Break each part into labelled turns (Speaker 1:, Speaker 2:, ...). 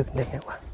Speaker 1: ตื่นได้ไงวะ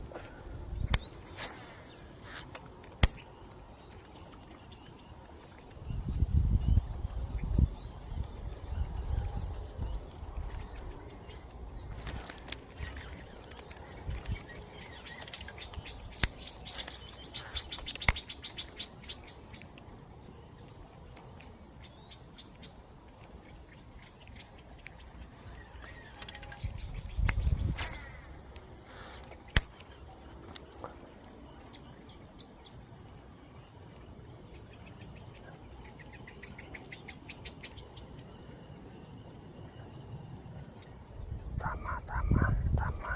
Speaker 1: ตามมาตามมาตามมา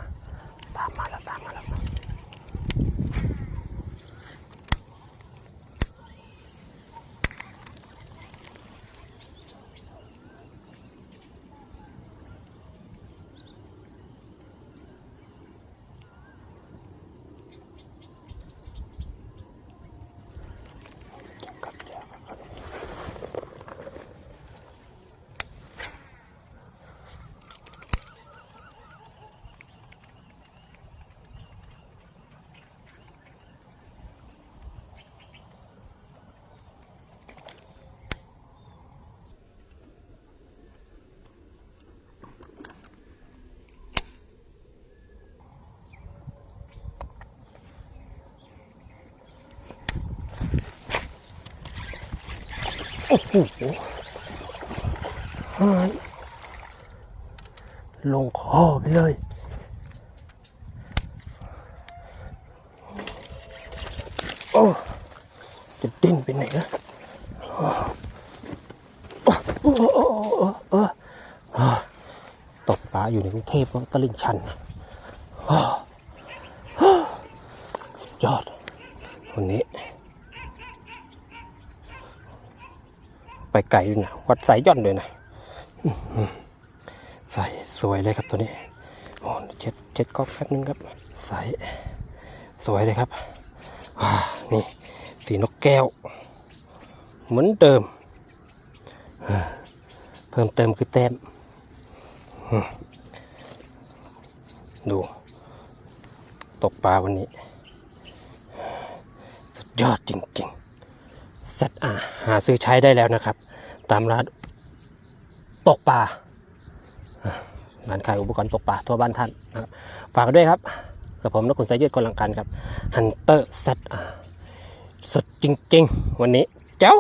Speaker 1: ตามมาแล้วตามมาแล้ว กับแจกครับ โอ้โหลงคอไปเลยโอ้จะดิ้นไปไหนนะตกปลาอยู่ในกรุงเทพก็ตลิ่งชันสุดยอด วันนี้ ไปไกลด้วยนะวัดสายย่อนด้วยนะอื้อหือใส่สวยเลยครับตัวนี้โอ้เช็ดเช็ดก๊อกแป๊บนึงครับใส่สวยเลยครับอ่านี่สีนกแก้ว เหมือนเดิม เพิ่มเติมคือแต้มอืมดู ตกปลาวันนี้ สุดยอดจริง ๆ สัตว์อาหาซื้อใช้ได้แล้วนะครับ ตามร้านตกปลาร้านขายอุปกรณ์ตกปลาทั่วบ้านท่านนะครับฝากด้วยครับกับผมนกขุนสายยืดคนหลังการครับฮันเตอร์สัตว์สุดจริง ๆ วันนี้เจ้า